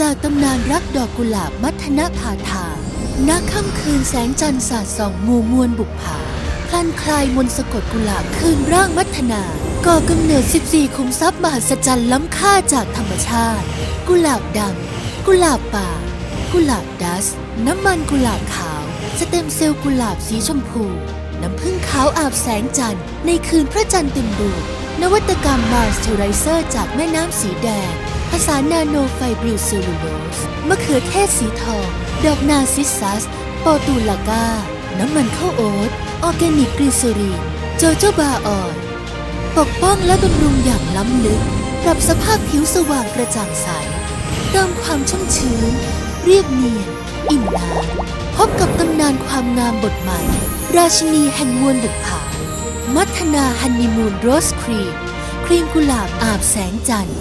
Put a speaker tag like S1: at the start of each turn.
S1: จากตำนานรักดอกกุหลาบมัทนะพาทาณค่ำคืนแสงจันทร์สาดส่องมูมวลบุกผาพลันคลายมนสะกดกุหลาบคืนร่างมัทนา ก่อกำเนิด 14ขุมทรัพย์มหัศจรรย์ล้ำค่าจากธรรมชาติ กุหลาบดำ กุหลาบป่า กุหลาบดัส น้ำมันกุหลาบขาว สเต็มเซลล์กุหลาบสีชมพู น้ำผึ้งขาวอาบแสงจันทร์ในคืนพระจันทร์เต็มดวงนวัตกรรมมาร์สเทอไรเซอร์จากแม่น้ำสีแดง ภาษานาโนไฟบริลซิลลูโลสมะเขือเทศสีทอง ดอกนาซิซัสปรตูลากา น้ำมันข้าวโอ๊ตออร์แกนิกกรีซ e รีโจโจบาออยปกป้องและบำรุงอย่างล้ำลึก ปรับสภาพผิวสว่างกระจ่างใสเติมความชุ่มชื้น เรียบเนียน อิ่มน้ำพบกับตำนานความงามบทใหม่ ราชินีแห่งมวลบุกผามัทนาฮันนีมูนโรสครีม ครีมกุหลาบอาบแสงจันทร์